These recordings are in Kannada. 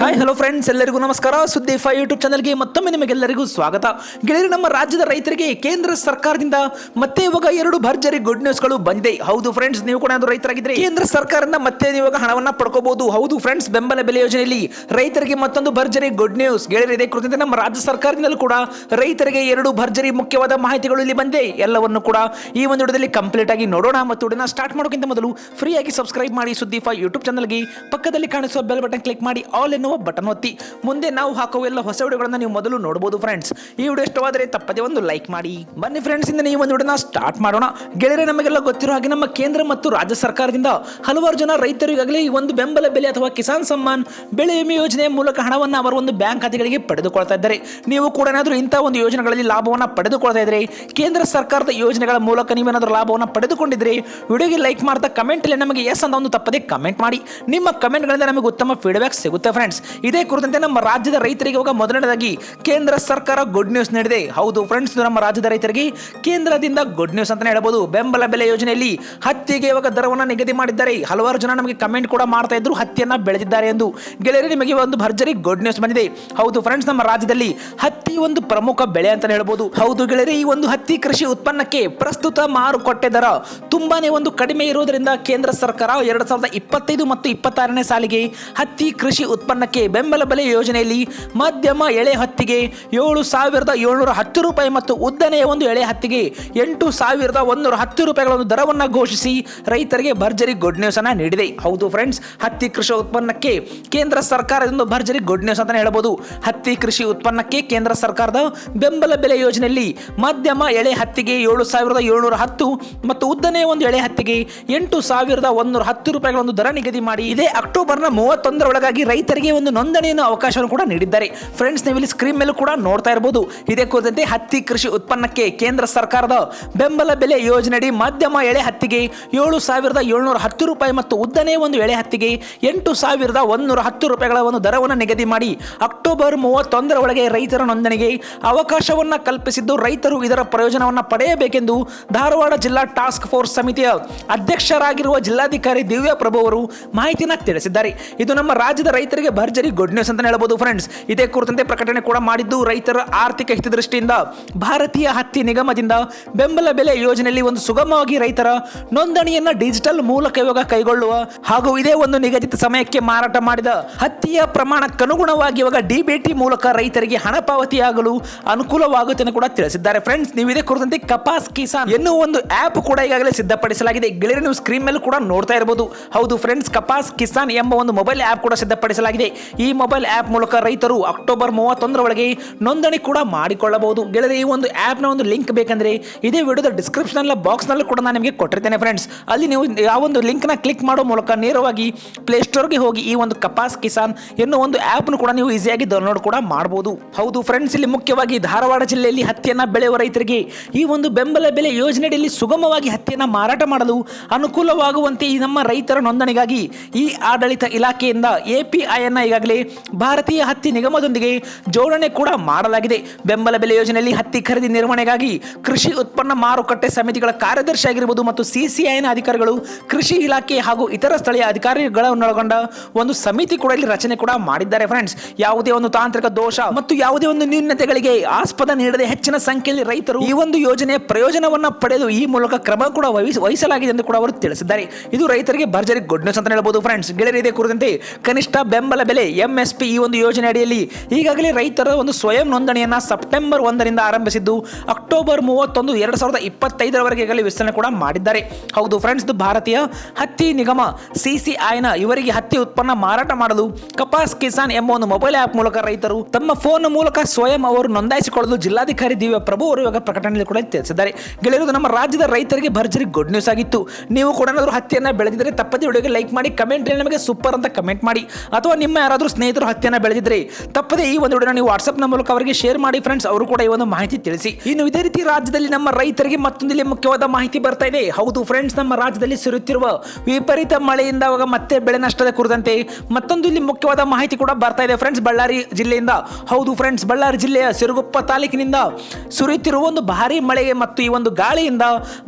ಹಾಯ್ ಹಲೋ ಫ್ರೆಂಡ್ಸ್ ಎಲ್ಲರಿಗೂ ನಮಸ್ಕಾರ. ಸುದ್ದಿ ಫೈ ಯೂಟ್ಯೂಬ್ ಚಾನಲ್ಗೆ ಮತ್ತೊಮ್ಮೆ ನಿಮಗೆಲ್ಲರಿಗೂ ಸ್ವಾಗತ. ಗೆಳೆಯರು, ನಮ್ಮ ರಾಜ್ಯದ ರೈತರಿಗೆ ಕೇಂದ್ರ ಸರ್ಕಾರದಿಂದ ಮತ್ತೆ ಇವಾಗ ಎರಡು ಭರ್ಜರಿ ಗುಡ್ ನ್ಯೂಸ್ಗಳು ಬಂದಿದೆ. ಹೌದು ಫ್ರೆಂಡ್ಸ್ ನೀವು ಕೂಡ ರೈತರಾಗಿದ್ರೆ ಕೇಂದ್ರ ಸರ್ಕಾರದಿಂದ ಮತ್ತೆ ಇವಾಗ ಹಣವನ್ನ ಪಡ್ಕೋಬಹುದು. ಹೌದು ಫ್ರೆಂಡ್ಸ್ ಬೆಂಬಲ ಬೆಲೆ ಯೋಜನೆಯಲ್ಲಿ ರೈತರಿಗೆ ಮತ್ತೊಂದು ಭರ್ಜರಿ ಗುಡ್ ನ್ಯೂಸ್ ಗೆಳೆಯರು, ಇದೇ ಕುರಿತಂತೆ ನಮ್ಮ ರಾಜ್ಯ ಸರ್ಕಾರದಿಂದಲೂ ಕೂಡ ರೈತರಿಗೆ ಎರಡು ಭರ್ಜರಿ ಮುಖ್ಯವಾದ ಮಾಹಿತಿಗಳು ಇಲ್ಲಿ ಬಂದಿದೆ. ಎಲ್ಲವನ್ನು ಕೂಡ ಈ ಒಂದು ವಿಡಿಯೋದಲ್ಲಿ ಕಂಪ್ಲೀಟ್ ಆಗಿ ನೋಡೋಣ. ಮತ್ತು ವಿಡಿಯೋನ ಸ್ಟಾರ್ಟ್ ಮಾಡೋಕ್ಕಿಂತ ಮೊದಲು ಫ್ರೀ ಆಗಿ ಸಬ್ಸ್ಕ್ರೈಬ್ ಮಾಡಿ ಸುದ್ದಿ ಫೈ ಯೂಟ್ಯೂಬ್ ಚಾನಲ್ಗೆ ಪಕ್ಕದಲ್ಲಿ ಕಾಣಿಸುವ ಬೆಲ್ ಬಟನ್ ಕ್ಲಿಕ್ ಮಾಡಿ. ಆಲ್ ಎನ್ನುವ ಬಟನ್ ಒತ್ತಿ. ಮುಂದೆ ನಾವು ಹಾಕುವ ಎಲ್ಲ ಹೊಸ ವಿಡಿಯೋಗಳನ್ನು ನೀವು ಮೊದಲು ನೋಡಬಹುದು ಫ್ರೆಂಡ್ಸ್ ಈ ವಿಡಿಯೋ ಇಷ್ಟವಾದರೆ ತಪ್ಪದೇ ಒಂದು ಲೈಕ್ ಮಾಡಿ. ಬನ್ನಿ ಫ್ರೆಂಡ್ಸ್ ಇಂದ ಈ ಒಂದು ವಿಡಿಯೋನ ಸ್ಟಾರ್ಟ್ ಮಾಡೋಣ. ಗೆಳೆಯರೆ, ನಮಗೆಲ್ಲ ಗೊತ್ತಿರೋ ಹಾಗೆ ನಮ್ಮ ಕೇಂದ್ರ ಮತ್ತು ರಾಜ್ಯ ಸರ್ಕಾರದಿಂದ ಹಲವಾರು ಜನ ರೈತರಿಗಾಗಲಿ ಈ ಒಂದು ಬೆಂಬಲ ಬೆಲೆ ಅಥವಾ ಕಿಸಾನ್ ಸಮ್ಮಾನ್ ಬೆಳೆ ವಿಮೆ ಯೋಜನೆ ಮೂಲಕ ಹಣವನ್ನು ಅವರ ಒಂದು ಬ್ಯಾಂಕ್ ಖಾತೆಗಳಿಗೆ ಪಡೆದುಕೊಳ್ತಾ ಇದ್ದಾರೆ. ನೀವು ಕೂಡ ಏನಾದರೂ ಇಂಥ ಒಂದು ಯೋಜನೆಗಳಲ್ಲಿ ಲಾಭವನ್ನು ಪಡೆದುಕೊಳ್ತಾ ಇದ್ರೆ, ಕೇಂದ್ರ ಸರ್ಕಾರದ ಯೋಜನೆಗಳ ಮೂಲಕ ನೀವೇನಾದರೂ ಲಾಭವನ್ನು ಪಡೆದುಕೊಂಡಿದ್ರೆ, ವಿಡಿಯೋಗೆ ಲೈಕ್ ಮಾಡ್ತಾ ಕಮೆಂಟ್ ಅಲ್ಲಿ ನಮಗೆ ಎಸ್ ಅಂತ ಒಂದು ತಪ್ಪದೆ ಕಮೆಂಟ್ ಮಾಡಿ. ನಿಮ್ಮ ಕಮೆಂಟ್ಗಳಿಂದ ನಮಗೆ ಉತ್ತಮ ಫೀಡ್ಬ್ಯಾಕ್ ಸಿಗುತ್ತೆ ಫ್ರೆಂಡ್ಸ್ ಇದೇ ಕುರಿತಂತೆ ನಮ್ಮ ರಾಜ್ಯದ ರೈತರಿಗೆ ಇವಾಗ ಮೊದಲನೇದಾಗಿ ಕೇಂದ್ರ ಸರ್ಕಾರ ಗುಡ್ ನ್ಯೂಸ್ ನೀಡಿದೆ. ಹೌದು ಫ್ರೆಂಡ್ಸ್ ನಮ್ಮ ರಾಜ್ಯದ ರೈತರಿಗೆ ಕೇಂದ್ರದಿಂದ ಗುಡ್ ನ್ಯೂಸ್ ಅಂತಾನೆ ಹೇಳಬಹುದು ಬೆಂಬಲ ಬೆಲೆ ಯೋಜನೆಯಲ್ಲಿ ಹತ್ತಿಗೆ ಇವಾಗ ದರವನ್ನು ನಿಗದಿ ಮಾಡಿದ್ದಾರೆ. ಹಲವಾರು ಜನ ನಮಗೆ ಕಮೆಂಟ್ ಕೂಡ ಮಾಡ್ತಾ ಇದ್ರು, ಹತ್ತಿಯನ್ನ ಬೆಳೆದಿದ್ದಾರೆ ಎಂದು. ಗೆಳೆಯರು, ನಿಮಗೆ ಒಂದು ಭರ್ಜರಿ ಗುಡ್ ನ್ಯೂಸ್ ಬಂದಿದೆ. ಹೌದು ಫ್ರೆಂಡ್ಸ್ ನಮ್ಮ ರಾಜ್ಯದಲ್ಲಿ ಹತ್ತಿ ಒಂದು ಪ್ರಮುಖ ಬೆಳೆ ಅಂತ ಹೇಳಬಹುದು ಹೌದು ಗೆಳೆಯರಿ, ಈ ಒಂದು ಹತ್ತಿ ಕೃಷಿ ಉತ್ಪನ್ನಕ್ಕೆ ಪ್ರಸ್ತುತ ಮಾರುಕಟ್ಟೆ ದರ ತುಂಬಾನೇ ಒಂದು ಕಡಿಮೆ ಇರುವುದರಿಂದ ಕೇಂದ್ರ ಸರ್ಕಾರ ಎರಡ್ ಸಾವಿರದ ಇಪ್ಪತ್ತೈದು ಮತ್ತು ಇಪ್ಪತ್ತಾರನೇ ಸಾಲಿಗೆ ಹತ್ತಿ ಕೃಷಿ ಉತ್ಪನ್ನಕ್ಕೆ ಬೆಂಬಲ ಬೆಲೆ ಯೋಜನೆಯಲ್ಲಿ ಮಧ್ಯಮ ಎಳೆ ಹತ್ತಿಗೆ ಏಳು ಸಾವಿರದ ಏಳ್ನೂರ ಹತ್ತು ರೂಪಾಯಿ ಮತ್ತು ಉದ್ದನೆಯ ಒಂದು ಎಳೆ ಹತ್ತಿಗೆ ಎಂಟು ಸಾವಿರದ ಒಂದೂರ ಹತ್ತು ರೂಪಾಯಿಗಳ ಒಂದು ದರವನ್ನು ಘೋಷಿಸಿ ರೈತರಿಗೆ ಭರ್ಜರಿ ಗುಡ್ ನ್ಯೂಸ್ ಅನ್ನು ನೀಡಿದೆ. ಹೌದು ಫ್ರೆಂಡ್ಸ್ ಹತ್ತಿ ಕೃಷಿ ಉತ್ಪನ್ನಕ್ಕೆ ಕೇಂದ್ರ ಸರ್ಕಾರದಿಂದ ಭರ್ಜರಿ ಗುಡ್ ನ್ಯೂಸ್ ಅಂತಾನೆ ಹೇಳಬಹುದು ಹತ್ತಿ ಕೃಷಿ ಉತ್ಪನ್ನಕ್ಕೆ ಕೇಂದ್ರ ಸರ್ಕಾರದ ಬೆಂಬಲ ಬೆಲೆ ಯೋಜನೆಯಲ್ಲಿ ಮಧ್ಯಮ ಎಳೆ ಹತ್ತಿಗೆ ಏಳು ಸಾವಿರದ ಏಳ್ನೂರ ಹತ್ತು ಮತ್ತು ಉದ್ದನೆಯ ಒಂದು ಎಳೆ ಹತ್ತಿಗೆ ಎಂಟು ಸಾವಿರದ ಒಂದೂರ ಹತ್ತು ರೂಪಾಯಿಗಳ ಒಂದು ದರ ನಿಗದಿ ಮಾಡಿ. ಇದೇ ಅಕ್ಟೋಬರ್ನ ಮೂವತ್ತೊಂದರೊಳಗಾಗಿ ರೈತರಿಗೆ ಒಂದು ನೋಂದಣಿಯನ್ನು ಅವಕಾಶವನ್ನು ಕೂಡ ನೀಡಿದ್ದಾರೆ. ಫ್ರೆಂಡ್ಸ್ ನೀವು ಇಲ್ಲಿ ಸ್ಕ್ರೀನ್ ಮೇಲೂ ಕೂಡ ನೋಡ್ತಾ ಇರಬಹುದು ಇದೇ ಕುರಿತಂತೆ ಹತ್ತಿ ಕೃಷಿ ಉತ್ಪನ್ನಕ್ಕೆ ಕೇಂದ್ರ ಸರ್ಕಾರದ ಬೆಂಬಲ ಬೆಲೆ ಯೋಜನೆಯಡಿ ಮಧ್ಯಮ ಎಳೆ ಹತ್ತಿಗೆ ಏಳು ಸಾವಿರದ ಏಳ್ನೂರ ಹತ್ತು ರೂಪಾಯಿ ಮತ್ತು ಉದ್ದನೇ ಒಂದು ಎಳೆ ಹತ್ತಿಗೆ ಎಂಟು ಸಾವಿರದ ಒಂದೂರ ಹತ್ತು ರೂಪಾಯಿಗಳ ಒಂದು ದರವನ್ನು ನಿಗದಿ ಮಾಡಿ ಅಕ್ಟೋಬರ್ ಮೂವತ್ತೊಂದರ ಒಳಗೆ ರೈತರ ನೋಂದಣಿಗೆ ಅವಕಾಶವನ್ನು ಕಲ್ಪಿಸಿದ್ದು ರೈತರು ಇದರ ಪ್ರಯೋಜನವನ್ನು ಪಡೆಯಬೇಕೆಂದು ಧಾರವಾಡ ಜಿಲ್ಲಾ ಟಾಸ್ಕ್ ಫೋರ್ಸ್ ಸಮಿತಿಯ ಅಧ್ಯಕ್ಷರಾಗಿರುವ ಜಿಲ್ಲಾಧಿಕಾರಿ ದಿವ್ಯಾ ಪ್ರಭು ಅವರು ಮಾಹಿತಿಯನ್ನು ತಿಳಿಸಿದ್ದಾರೆ. ಇದು ನಮ್ಮ ರಾಜ್ಯದ ರೈತರಿಗೆ ಭರ್ಜರಿ ಗುಡ್ ನ್ಯೂಸ್ ಅಂತ ಹೇಳ್ಬೋದು ಫ್ರೆಂಡ್ಸ್ ಇದೇ ಕುರಿತಂತೆ ಪ್ರಕಟಣೆ ಕೂಡ ಮಾಡಿದ್ದು ರೈತರ ಆರ್ಥಿಕ ಹಿತದೃಷ್ಟಿಯಿಂದ. ಭಾರತೀಯ ಹತ್ತಿ ನಿಗಮದಿಂದ ಬೆಂಬಲ ಬೆಲೆ ಯೋಜನೆಯಲ್ಲಿ ಒಂದು ಸುಗಮವಾಗಿ ರೈತರ ನೋಂದಣಿಯನ್ನು ಡಿಜಿಟಲ್ ಮೂಲಕ ಇವಾಗ ಕೈಗೊಳ್ಳುವ ಹಾಗೂ ಇದೇ ಒಂದು ನಿಗದಿತ ಸಮಯಕ್ಕೆ ಮಾರಾಟ ಮಾಡಿದ ಹತ್ತಿಯ ಪ್ರಮಾಣಕ್ಕನುಗುಣವಾಗಿ ಇವಾಗ ಡಿಬಿಟಿ ಮೂಲಕ ರೈತರಿಗೆ ಹಣ ಪಾವತಿಯಾಗಲು ಅನುಕೂಲವಾಗುತ್ತೆ ಕೂಡ ತಿಳಿಸಿದ್ದಾರೆ ಫ್ರೆಂಡ್ಸ್ ನೀವು ಇದೇ ಕುರಿತಂತೆ ಕಪಾಸ್ ಕಿಸಾನ್ ಎನ್ನುವ ಒಂದು ಆಪ್ ಕೂಡ ಈಗಾಗಲೇ ಸಿದ್ಧಪಡಿಸಲಾಗಿದೆ. ಗೆಳೆಯರು ನೀವು ಸ್ಕ್ರೀನ್ ಮೇಲೆ ಕೂಡ ನೋಡ್ತಾ ಇರಬಹುದು ಹೌದು ಫ್ರೆಂಡ್ಸ್ ಕಪಾಸ್ ಕಿಸಾನ್ ಎಂಬ ಒಂದು ಮೊಬೈಲ್ ಆಪ್ ಕೂಡ ಸಿದ್ಧಪಡಿಸಲಾಗಿದೆ. ಈ ಮೊಬೈಲ್ ಆಪ್ ಮೂಲಕ ರೈತರು ಅಕ್ಟೋಬರ್ ಮೂವತ್ತೊಂದರ ಒಳಗೆ ನೋಂದಣಿ ಕೂಡ ಮಾಡಿಕೊಳ್ಳಬಹುದು. ಗೆಳೆಯರೆ ಈ ಒಂದು ಆಪ್ನ ಒಂದು ಲಿಂಕ್ ಬೇಕಂದ್ರೆ ಇದೇ ವಿಡಿಯೋದ ಡಿಸ್ಕ್ರಿಪ್ಷನ್ ಬಾಕ್ಸ್ನಲ್ಲಿ ಕೂಡ ನಾನು ನಿಮಗೆ ಕೊಟ್ಟಿರ್ತೇನೆ ಫ್ರೆಂಡ್ಸ್ ಅಲ್ಲಿ ನೀವು ಯಾವ ಒಂದು ಲಿಂಕ್ನ ಕ್ಲಿಕ್ ಮಾಡೋ ಮೂಲಕ ನೇರವಾಗಿ ಪ್ಲೇಸ್ಟೋರ್ಗೆ ಹೋಗಿ ಈ ಒಂದು ಕಪಾಸ್ ಕಿಸಾನ್ ಎನ್ನುವ ಒಂದು ಆ್ಯಪ್ನು ಕೂಡ ನೀವು ಈಸಿಯಾಗಿ ಡೌನ್ಲೋಡ್ ಕೂಡ ಮಾಡಬಹುದು ಹೌದು ಫ್ರೆಂಡ್ಸ್ ಇಲ್ಲಿ ಮುಖ್ಯವಾಗಿ ಧಾರವಾಡ ಜಿಲ್ಲೆಯಲ್ಲಿ ಹತ್ತಿಯನ್ನು ಬೆಳೆಯುವ ರೈತರಿಗೆ ಈ ಒಂದು ಬೆಂಬಲ ಬೆಲೆ ಯೋಜನೆಯಲ್ಲಿ ಸುಗಮವಾಗಿ ಹತ್ತಿಯನ್ನು ಮಾರಾಟ ಮಾಡಲು ಅನುಕೂಲವಾಗುವಂತೆ ಈ ನಮ್ಮ ರೈತರ ನೋಂದಣಿಗಾಗಿ ಈ ಆಡಳಿತ ಇಲಾಖೆಯಿಂದ ಎಪಿಐ ಅನ್ನ ಈಗಾಗಲೇ ಭಾರತೀಯ ಹತ್ತಿ ನಿಗಮದೊಂದಿಗೆ ಜೋಡಣೆ ಕೂಡ ಮಾಡಲಾಗಿದೆ. ಬೆಂಬಲ ಬೆಲೆ ಯೋಜನೆಯಲ್ಲಿ ಹತ್ತಿ ಖರೀದಿ ನಿರ್ವಹಣೆಗಾಗಿ ಕೃಷಿ ಉತ್ಪನ್ನ ಮಾರುಕಟ್ಟೆ ಸಮಿತಿಗಳ ಕಾರ್ಯದರ್ಶಿ ಆಗಿರಬಹುದು ಮತ್ತು ಸಿಸಿಐನ ಅಧಿಕಾರಿಗಳು, ಕೃಷಿ ಇಲಾಖೆ ಹಾಗೂ ಇತರ ಸ್ಥಳೀಯ ಅಧಿಕಾರಿಗಳನ್ನೊಳಗೊಂಡ ಒಂದು ಸಮಿತಿ ಕೂಡ ಇಲ್ಲಿ ರಚನೆ ಕೂಡ ಮಾಡಿದ್ದಾರೆ ಫ್ರೆಂಡ್ಸ್ ಯಾವುದೇ ಒಂದು ತಾಂತ್ರಿಕ ದೋಷ ಮತ್ತು ಯಾವುದೇ ಒಂದು ನ್ಯೂನತೆಗಳಿಗೆ ಆಸ್ಪದ ನೀಡದೆ ಹೆಚ್ಚಿನ ಸಂಖ್ಯೆಯಲ್ಲಿ ರೈತರು ಈ ಒಂದು ಯೋಜನೆಯ ಪ್ರಯೋಜನವನ್ನ ಪಡೆದು ಈ ಮೂಲಕ ಕ್ರಮ ಕೂಡ ವಹಿಸ- ವಹಿಸಲಾಗಿದೆ ಎಂದು ಕೂಡ ಅವರು ತಿಳಿಸಿದ್ದಾರೆ. ಇದು ರೈತರಿಗೆ ಭರ್ಜರಿ ಗುಡ್ ನ್ಯೂಸ್ ಅಂತ ಹೇಳಬಹುದು ಫ್ರೆಂಡ್ಸ್ ಗೆಳೆಯರಿದೆ ಕುರಿತಂತೆ ಕನಿಷ್ಠ ಬೆಂಬಲ ಬೆಲೆ ಪಿ ಈ ಒಂದು ಯೋಜನೆ ಅಡಿಯಲ್ಲಿ ಈಗಾಗಲೇ ರೈತರ ಒಂದು ಸ್ವಯಂ ನೋಂದಣಿಯನ್ನು ಸೆಪ್ಟೆಂಬರ್ ಒಂದರಿಂದ ಆರಂಭಿಸಿದ್ದು, ಅಕ್ಟೋಬರ್ ಮೂವತ್ತೊಂದು ಎರಡು ಸಾವಿರದ ಇಪ್ಪತ್ತೈದರವರೆಗೆ ಈಗಾಗಲೇ ವಿಸ್ತರಣೆ ಕೂಡ ಮಾಡಿದ್ದಾರೆ. ಹೌದು ಫ್ರೆಂಡ್ಸ್ ಭಾರತೀಯ ಹತ್ತಿ ನಿಗಮ ಸಿ ಸಿ ಐನ ಇವರಿಗೆ ಹತ್ತಿ ಉತ್ಪನ್ನ ಮಾರಾಟ ಮಾಡಲು ಕಪಾಸ್ ಕಿಸಾನ್ ಎಂಬ ಒಂದು ಮೊಬೈಲ್ ಆ್ಯಪ್ ಮೂಲಕ ರೈತರು ತಮ್ಮ ಫೋನ್ ಮೂಲಕ ಸ್ವಯಂ ಅವರು ನೋಂದಾಯಿಸಿಕೊಳ್ಳಲು ಜಿಲ್ಲಾಧಿಕಾರಿ ದಿವ್ಯ ಪ್ರಭು ಅವರು ಇವಾಗ ಪ್ರಕಟಣೆಯಲ್ಲಿ ಕೂಡ ತಿಳಿಸಿದ್ದಾರೆ. ಗೆಳೆಯರು, ನಮ್ಮ ರಾಜ್ಯದ ರೈತರಿಗೆ ಭರ್ಜರಿ ಗುಡ್ ನ್ಯೂಸ್ ಆಗಿತ್ತು. ನೀವು ಕೂಡ ಹತ್ತಿಯನ್ನು ಬೆಳೆದಿದ್ದರೆ ತಪ್ಪದಿ ತಪ್ಪದೇ ವಿಡಿಯೋಗೆ ಲೈಕ್ ಮಾಡಿ ಕಮೆಂಟ್ ನಮಗೆ ಸೂಪರ್ ಅಂತ ಕಮೆಂಟ್ ಮಾಡಿ. ಅಥವಾ ನಿಮ್ಮ ಯಾರಾದರೂ ಸ್ನೇಹಿತರು ಹತ್ಯೆನ ಬೆಳೆದಿದ್ರೆ ತಪ್ಪದೇ ಈ ಒಂದು ವಿಡಿಯೋನ ನೀವು ವಾಟ್ಸ್ಆಪ್ನ ಮೂಲಕ ಅವರಿಗೆ ಶೇರ್ ಮಾಡಿ ಫ್ರೆಂಡ್ಸ್ ಅವರು ಕೂಡ ಈ ಒಂದು ಮಾಹಿತಿ ತಿಳಿಸಿ. ಇನ್ನು ಇದೇ ರೀತಿ ರಾಜ್ಯದಲ್ಲಿ ನಮ್ಮ ರೈತರಿಗೆ ಮತ್ತೊಂದಿಲ್ಲಿ ಮುಖ್ಯವಾದ ಮಾಹಿತಿ ಬರ್ತಾ ಇದೆ. ಹೌದು ಫ್ರೆಂಡ್ಸ್ ನಮ್ಮ ರಾಜ್ಯದಲ್ಲಿ ಸುರಿಯುತ್ತಿರುವ ವಿಪರೀತ ಮಳೆಯಿಂದ ಮತ್ತೆ ಬೆಳೆ ನಷ್ಟದ ಕುರಿತಂತೆ ಮತ್ತೊಂದು ಇಲ್ಲಿ ಮುಖ್ಯವಾದ ಮಾಹಿತಿ ಕೂಡ ಬರ್ತಾ ಇದೆ ಫ್ರೆಂಡ್ಸ್ ಬಳ್ಳಾರಿ ಜಿಲ್ಲೆಯಿಂದ, ಹೌದು ಫ್ರೆಂಡ್ಸ್ ಬಳ್ಳಾರಿ ಜಿಲ್ಲೆಯ ಸಿರುಗುಪ್ಪ ತಾಲೂಕಿನಿಂದ ಸುರಿಯುತ್ತಿರುವ ಒಂದು ಭಾರಿ ಮಳೆಗೆ ಮತ್ತು ಈ ಒಂದು ಗಾಳಿಯಿಂದ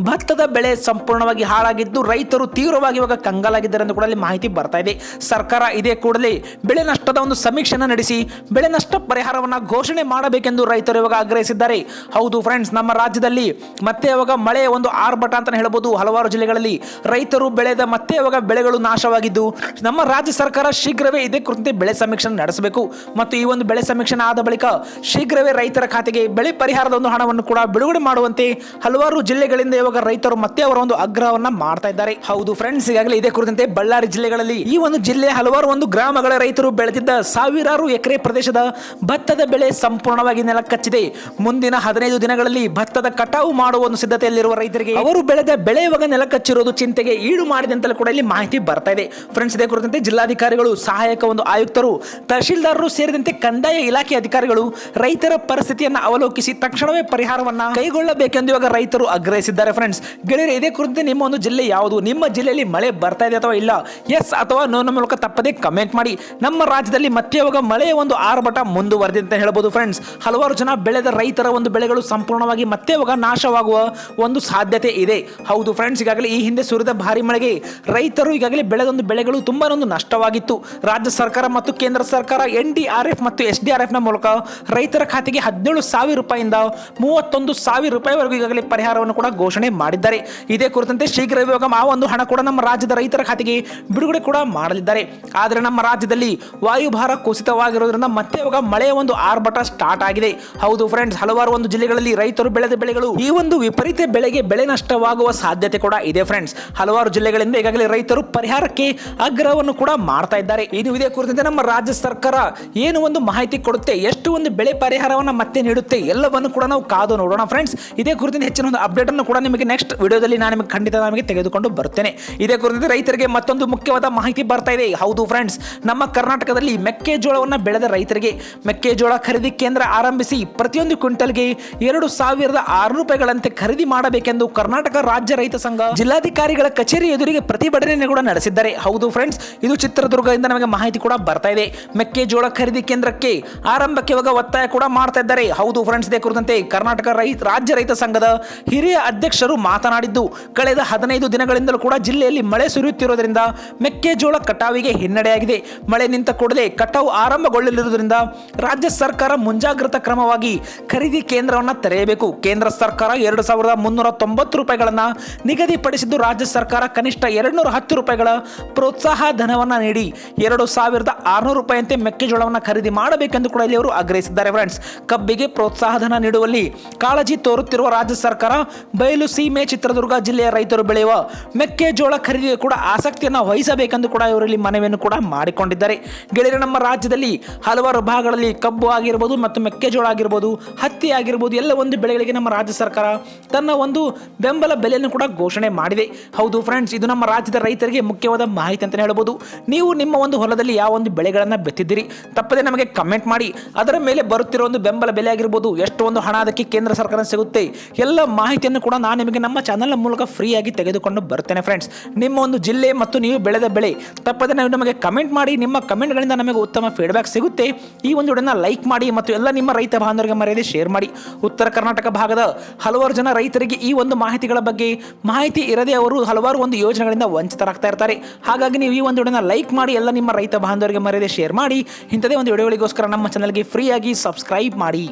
ಭತ್ತದ ಬೆಳೆ ಸಂಪೂರ್ಣವಾಗಿ ಹಾಳಾಗಿದ್ದು ರೈತರು ತೀವ್ರವಾಗಿ ಇವಾಗ ಕಂಗಾಲಾಗಿದ್ದಾರೆ ಎಂದು ಕೂಡ ಅಲ್ಲಿ ಮಾಹಿತಿ ಬರ್ತಾ ಇದೆ. ಸರ್ಕಾರ ಇದೇ ಕೂಡಲೇ ಬೆಳೆ ನಷ್ಟದ ಒಂದು ಸಮೀಕ್ಷೆಯನ್ನು ನಡೆಸಿ ಬೆಳೆ ನಷ್ಟ ಪರಿಹಾರವನ್ನು ಘೋಷಣೆ ಮಾಡಬೇಕೆಂದು ರೈತರು ಇವಾಗ ಆಗ್ರಹಿಸಿದ್ದಾರೆ. ಹೌದು ಫ್ರೆಂಡ್ಸ್ ನಮ್ಮ ರಾಜ್ಯದಲ್ಲಿ ಮತ್ತೆ ಇವಾಗ ಮಳೆ ಒಂದು ಆರ್ಭಟ ಅಂತ ಹೇಳ್ಬೋದು. ಹಲವಾರು ಜಿಲ್ಲೆಗಳಲ್ಲಿ ರೈತರು ಬೆಳೆದ ಮತ್ತೆ ಇವಾಗ ಬೆಳೆಗಳು ನಾಶವಾಗಿದ್ದು, ನಮ್ಮ ರಾಜ್ಯ ಸರ್ಕಾರ ಶೀಘ್ರವೇ ಇದೇ ಕುರಿತಂತೆ ಬೆಳೆ ಸಮೀಕ್ಷೆ ನಡೆಸಬೇಕು. ಮತ್ತು ಈ ಒಂದು ಬೆಳೆ ಸಮೀಕ್ಷೆ ಆದ ಬಳಿಕ ಶೀಘ್ರವೇ ರೈತರ ಖಾತೆಗೆ ಬೆಳೆ ಪರಿಹಾರದ ಒಂದು ಹಣವನ್ನು ಕೂಡ ಬಿಡುಗಡೆ ಮಾಡುವಂತೆ ಹಲವಾರು ಜಿಲ್ಲೆಗಳಿಂದ ಇವಾಗ ರೈತರು ಮತ್ತೆ ಅವರ ಒಂದು ಆಗ್ರಹವನ್ನ ಮಾಡ್ತಾ ಇದ್ದಾರೆ. ಹೌದು ಫ್ರೆಂಡ್ಸ್ ಈಗಾಗಲೇ ಇದೇ ಕುರಿತಂತೆ ಬಳ್ಳಾರಿ ಜಿಲ್ಲೆಗಳಲ್ಲಿ ಈ ಒಂದು ಜಿಲ್ಲೆ ಹಲವಾರು ಒಂದು ಗ್ರಾಮಗಳ ರೈತರು ಬೆಳೆದಿದ್ದ ಸಾವಿರಾರು ಎಕರೆ ಪ್ರದೇಶದ ಭತ್ತದ ಬೆಳೆ ಸಂಪೂರ್ಣವಾಗಿ ನೆಲಕಚ್ಚಿದೆ. ಮುಂದಿನ ಹದಿನೈದು ದಿನಗಳಲ್ಲಿ ಭತ್ತದ ಕಟಾವು ಮಾಡುವ ಒಂದು ಸಿದ್ಧತೆಯಲ್ಲಿರುವ ರೈತರಿಗೆ ಅವರು ಬೆಳೆದ ಬೆಳೆ ಇವಾಗ ನೆಲಕಚ್ಚಿರುವುದು ಚಿಂತೆಗೆ ಈಡು ಮಾಡಿದೆ ಅಂತಲೂ ಕೂಡ ಇಲ್ಲಿ ಮಾಹಿತಿ ಬರ್ತಾ ಇದೆ. ಫ್ರೆಂಡ್ಸ್, ಇದೇ ಕುರಿತಂತೆ ಜಿಲ್ಲಾಧಿಕಾರಿಗಳು, ಸಹಾಯಕ ಒಂದು ಆಯುಕ್ತರು, ತಹಶೀಲ್ದಾರರು ಸೇರಿದಂತೆ ಕಂದಾಯ ಇಲಾಖೆ ಅಧಿಕಾರಿಗಳು ರೈತರ ಪರಿಸ್ಥಿತಿಯನ್ನು ಅವಲೋಕಿಸಿ ತಕ್ಷಣವೇ ಪರಿಹಾರವನ್ನು ಕೈಗೊಳ್ಳಬೇಕೆಂದು ಇವಾಗ ರೈತರು ಆಗ್ರಹಿಸಿದ್ದಾರೆ. ಫ್ರೆಂಡ್ಸ್, ಗೆಳೆಯರು, ಇದೇ ಕುರಿತಂತೆ ನಿಮ್ಮ ಒಂದು ಜಿಲ್ಲೆ ಯಾವುದು? ನಿಮ್ಮ ಜಿಲ್ಲೆಯಲ್ಲಿ ಮಳೆ ಬರ್ತಾ ಇದೆ ಅಥವಾ ಇಲ್ಲ? ಎಸ್ ಅಥವಾ ನೋನ ಮೂಲಕ ತಪ್ಪದೆ ಕಮೆಂಟ್ ಮಾಡಿ. ನಮ್ಮ ರಾಜ್ಯದಲ್ಲಿ ಮತ್ತೆ ಇವಾಗ ಮಳೆಯ ಒಂದು ಆರ್ಭಟ ಮುಂದುವರೆದಿದೆ ಅಂತ ಹೇಳ್ಬೋದು ಫ್ರೆಂಡ್ಸ್ ಹಲವಾರು ಜನ ಬೆಳೆದ ರೈತರ ಒಂದು ಬೆಳೆಗಳು ಸಂಪೂರ್ಣವಾಗಿ ಮತ್ತೆ ಇವಾಗ ನಾಶವಾಗುವ ಒಂದು ಸಾಧ್ಯತೆ ಇದೆ. ಹೌದು ಫ್ರೆಂಡ್ಸ್ ಈಗಾಗಲೇ ಈ ಹಿಂದೆ ಸುರಿದ ಭಾರಿ ಮಳೆಗೆ ರೈತರು ಈಗಾಗಲೇ ಬೆಳೆದೊಂದು ಬೆಳೆಗಳು ತುಂಬಾ ಒಂದು ನಷ್ಟವಾಗಿತ್ತು. ರಾಜ್ಯ ಸರ್ಕಾರ ಮತ್ತು ಕೇಂದ್ರ ಸರ್ಕಾರ, ಎನ್ ಡಿ ಆರ್ ಎಫ್ ಮತ್ತು ಎಸ್ ಡಿ ಆರ್ ಎಫ್ನ ಮೂಲಕ ರೈತರ ಖಾತೆಗೆ ಹದಿನೇಳು ಸಾವಿರ ರೂಪಾಯಿಂದ ಮೂವತ್ತೊಂದು ಸಾವಿರ ರೂಪಾಯಿವರೆಗೂ ಈಗಾಗಲೇ ಪರಿಹಾರವನ್ನು ಕೂಡ ಘೋಷಣೆ ಮಾಡಿದ್ದಾರೆ. ಇದೇ ಕುರಿತಂತೆ ಶೀಘ್ರ ಆ ಒಂದು ಹಣ ಕೂಡ ನಮ್ಮ ರಾಜ್ಯದ ರೈತರ ಖಾತೆಗೆ ಬಿಡುಗಡೆ ಕೂಡ ಮಾಡಲಿದ್ದಾರೆ. ಆದರೆ ನಮ್ಮ ರಾಜ್ಯದಲ್ಲಿ ವಾಯುಭಾರ ಕುಸಿತವಾಗಿರೋದ್ರಿಂದ ಮತ್ತೆ ಇವಾಗ ಮಳೆಯ ಒಂದು ಆರ್ಭಟ ಸ್ಟಾರ್ಟ್ ಆಗಿದೆ. ಹೌದು ಫ್ರೆಂಡ್ಸ್ ಹಲವಾರು ಒಂದು ಜಿಲ್ಲೆಗಳಲ್ಲಿ ರೈತರು ಬೆಳೆದ ಬೆಳೆಗಳು ಈ ಒಂದು ವಿಪರೀತ ಬೆಳೆಗೆ ಬೆಳೆ ನಷ್ಟವಾಗುವ ಸಾಧ್ಯತೆ ಕೂಡ ಇದೆ ಫ್ರೆಂಡ್ಸ್ ಹಲವಾರು ಜಿಲ್ಲೆಗಳಿಂದ ಈಗಾಗಲೇ ರೈತರು ಪರಿಹಾರಕ್ಕೆ ಆಗ್ರಹವನ್ನು ಕೂಡ ಮಾಡ್ತಾ ಇದ್ದಾರೆ. ಇದು ಇದೇ ಕುರಿತಂತೆ ನಮ್ಮ ರಾಜ್ಯ ಸರ್ಕಾರ ಏನು ಒಂದು ಮಾಹಿತಿ ಕೊಡುತ್ತೆ, ಎಷ್ಟು ಒಂದು ಬೆಳೆ ಪರಿಹಾರವನ್ನು ಮತ್ತೆ ನೀಡುತ್ತೆ ಎಲ್ಲವನ್ನು ಕೂಡ ನಾವು ಕಾದು ನೋಡೋಣ ಫ್ರೆಂಡ್ಸ್ ಇದೇ ಕುರಿತಂತೆ ಹೆಚ್ಚಿನ ಒಂದು ಅಪ್ಡೇಟ್ ಅನ್ನು ಕೂಡ ನಿಮಗೆ ನೆಕ್ಸ್ಟ್ ವಿಡಿಯೋದಲ್ಲಿ ನಾನು ನಿಮಗೆ ಖಂಡಿತ ನಮಗೆ ತೆಗೆದುಕೊಂಡು ಬರ್ತೇನೆ. ಇದೇ ಕುರಿತಂತೆ ರೈತರಿಗೆ ಮತ್ತೊಂದು ಮುಖ್ಯವಾದ ಮಾಹಿತಿ ಬರ್ತಾ ಇದೆ. ಹೌದು ಫ್ರೆಂಡ್ಸ್ ನಮ್ಮ ಕರ್ನಾಟಕದಲ್ಲಿ ಮೆಕ್ಕೆಜೋಳವನ್ನು ಬೆಳೆದ ರೈತರಿಗೆ ಮೆಕ್ಕೆಜೋಳ ಖರೀದಿ ಕೇಂದ್ರ ಆರಂಭಿಸಿ ಪ್ರತಿಯೊಂದು ಕ್ವಿಂಟಲ್ಗೆ ಎರಡು ಸಾವಿರದ ಆರು ರೂಪಾಯಿಗಳಂತೆ ಖರೀದಿ ಮಾಡಬೇಕೆಂದು ಕರ್ನಾಟಕ ರಾಜ್ಯ ರೈತ ಸಂಘ ಜಿಲ್ಲಾಧಿಕಾರಿಗಳ ಕಚೇರಿ ಎದುರಿಗೆ ಪ್ರತಿಭಟನೆ ಕೂಡ ನಡೆಸಿದ್ದಾರೆ. ಹೌದು ಫ್ರೆಂಡ್ಸ್ ಇದು ಚಿತ್ರದುರ್ಗದಿಂದ ನಮಗೆ ಮಾಹಿತಿ ಕೂಡ ಬರ್ತಾ ಇದೆ. ಮೆಕ್ಕೆಜೋಳ ಖರೀದಿ ಕೇಂದ್ರಕ್ಕೆ ಆರಂಭಕ್ಕೆ ಇವಾಗ ಒತ್ತಾಯ ಕೂಡ ಮಾಡ್ತಾ ಇದ್ದಾರೆ. ಹೌದು ಫ್ರೆಂಡ್ಸ್ ಇದೇ ಕುರಿತಂತೆ ಕರ್ನಾಟಕ ರೈತ ರಾಜ್ಯ ರೈತ ಸಂಘದ ಹಿರಿಯ ಅಧ್ಯಕ್ಷರು ಮಾತನಾಡಿದ್ದು, ಕಳೆದ ಹದಿನೈದು ದಿನಗಳಿಂದಲೂ ಕೂಡ ಜಿಲ್ಲೆಯಲ್ಲಿ ಮಳೆ ಸುರಿಯುತ್ತಿರುವುದರಿಂದ ಮೆಕ್ಕೆಜೋಳ ಕಟಾವಿಗೆ ಹಿನ್ನಡೆಯಾಗಿದೆ. ಮಳೆ ನಿಂತ ಕೂಡಲೇ ಕಟಾವು ಆರಂಭಗೊಳ್ಳಲಿರುವುದರಿಂದ ರಾಜ್ಯ ಸರ್ಕಾರ ಮುಂಜಾಗ್ರತಾ ಕ್ರಮವಾಗಿ ಖರೀದಿ ಕೇಂದ್ರವನ್ನು ತೆರೆಯಬೇಕು. ಕೇಂದ್ರ ಸರ್ಕಾರ ಎರಡು ಸಾವಿರದ ಮುನ್ನೂರ ತೊಂಬತ್ತು ರೂಪಾಯಿಗಳನ್ನು ನಿಗದಿಪಡಿಸಿದ್ದು ರಾಜ್ಯ ಸರ್ಕಾರ ಕನಿಷ್ಠ ಎರಡುನೂರ ಹತ್ತು ರೂಪಾಯಿಗಳ ಪ್ರೋತ್ಸಾಹ ಧನವನ್ನು ನೀಡಿ ಎರಡು ಸಾವಿರದ ಆರುನೂರು ರೂಪಾಯಿಯಂತೆ ಮೆಕ್ಕೆಜೋಳವನ್ನು ಖರೀದಿ ಮಾಡಬೇಕೆಂದು ಕೂಡ ಇಲ್ಲಿ ಅವರು ಆಗ್ರಹಿಸಿದ್ದಾರೆ ಫ್ರೆಂಡ್ಸ್. ಕಬ್ಬಿಗೆ ಪ್ರೋತ್ಸಾಹ ಧನ ನೀಡುವಲ್ಲಿ ಕಾಳಜಿ ತೋರುತ್ತಿರುವ ರಾಜ್ಯ ಸರ್ಕಾರ ಬಯಲು ಸೀಮೆ ಚಿತ್ರದುರ್ಗ ಜಿಲ್ಲೆಯ ರೈತರು ಬೆಳೆಯುವ ಮೆಕ್ಕೆಜೋಳ ಖರೀದಿಗೆ ಕೂಡ ಆಸಕ್ತಿಯನ್ನು ವಹಿಸಬೇಕೆಂದು ಕೂಡ ಇವರಲ್ಲಿ ಮನವಿಯನ್ನು ಕೂಡ ಮಾಡಿಕೊಂಡಿದ್ದಾರೆ. ಗೆಳೆಯರೆ, ನಮ್ಮ ರಾಜ್ಯದಲ್ಲಿ ಹಲವಾರು ಭಾಗಗಳಲ್ಲಿ ಕಬ್ಬು ಆಗಿರ್ಬೋದು ಮತ್ತು ಮೆಕ್ಕೆಜೋಳ ಆಗಿರ್ಬೋದು, ಹತ್ತಿ ಆಗಿರ್ಬೋದು, ಎಲ್ಲ ಒಂದು ಬೆಳೆಗಳಿಗೆ ನಮ್ಮ ರಾಜ್ಯ ಸರ್ಕಾರ ತನ್ನ ಒಂದು ಬೆಂಬಲ ಬೆಲೆಯನ್ನು ಕೂಡ ಘೋಷಣೆ ಮಾಡಿದೆ. ಹೌದು ಫ್ರೆಂಡ್ಸ್ ಇದು ನಮ್ಮ ರಾಜ್ಯದ ರೈತರಿಗೆ ಮುಖ್ಯವಾದ ಮಾಹಿತಿ ಅಂತಲೇ ಹೇಳ್ಬೋದು. ನೀವು ನಿಮ್ಮ ಒಂದು ಹೊಲದಲ್ಲಿ ಯಾವ ಒಂದು ಬೆಳೆಗಳನ್ನು ಬೆತ್ತಿದ್ದೀರಿ? ತಪ್ಪದೆ ನಮಗೆ ಕಮೆಂಟ್ ಮಾಡಿ. ಅದರ ಮೇಲೆ ಬರುತ್ತಿರೋ ಒಂದು ಬೆಂಬಲ ಬೆಲೆ ಆಗಿರ್ಬೋದು, ಎಷ್ಟು ಒಂದು ಹಣ ಅದಕ್ಕೆ ಕೇಂದ್ರ ಸರ್ಕಾರ ಸಿಗುತ್ತೆ, ಎಲ್ಲ ಮಾಹಿತಿಯನ್ನು ಕೂಡ ನಾನು ನಿಮಗೆ ನಮ್ಮ ಚಾನಲ್ನ ಮೂಲಕ ಫ್ರೀಯಾಗಿ ತೆಗೆದುಕೊಂಡು ಬರ್ತೇನೆ ಫ್ರೆಂಡ್ಸ್ ನಿಮ್ಮ ಒಂದು ಜಿಲ್ಲೆ ಮತ್ತು ನೀವು ಬೆಳೆದ ಬೆಳೆ, ತಪ್ಪದೆ ನೀವು ನಮಗೆ ಕಮೆಂಟ್ ಮಾಡಿ, ನಿಮ್ಮ ಕಮೆಂಟ್ಗಳಿಂದ ನಮಗೆ ಉತ್ತಮ ಫೀಡ್ಬ್ಯಾಕ್ ಸಿಗುತ್ತೆ. ಈ ಒಂದು ವಿಡಿಯೋನ ಲೈಕ್ ಮಾಡಿ ಮತ್ತು ಎಲ್ಲ ನಿಮ್ಮ ರೈತ ಬಾಂಧವರಿಗೆ ಮರೆಯದೆ ಶೇರ್ ಮಾಡಿ. ಉತ್ತರ ಕರ್ನಾಟಕ ಭಾಗದ ಹಲವಾರು ಜನ ರೈತರಿಗೆ ಈ ಒಂದು ಮಾಹಿತಿಗಳ ಬಗ್ಗೆ ಮಾಹಿತಿ ಇರದೇ ಅವರು ಹಲವಾರು ಒಂದು ಯೋಜನೆಗಳಿಂದ ವಂಚಿತರಾಗ್ತಾ ಇರ್ತಾರೆ. ಹಾಗಾಗಿ ನೀವು ಈ ಒಂದು ವಿಡಿಯೋನ ಲೈಕ್ ಮಾಡಿ, ಎಲ್ಲ ನಿಮ್ಮ ರೈತ ಬಾಂಧವರಿಗೆ ಮರೆಯದೆ ಶೇರ್ ಮಾಡಿ. ಇಂಥದೇ ಒಂದು ವಿಡಿಯೋಗಳಿಗೋಸ್ಕರ ನಮ್ಮ ಚಾನಲ್ಗೆ ಫ್ರೀಯಾಗಿ ಸಬ್ಸ್ಕ್ರೈಬ್ ಮಾಡಿ.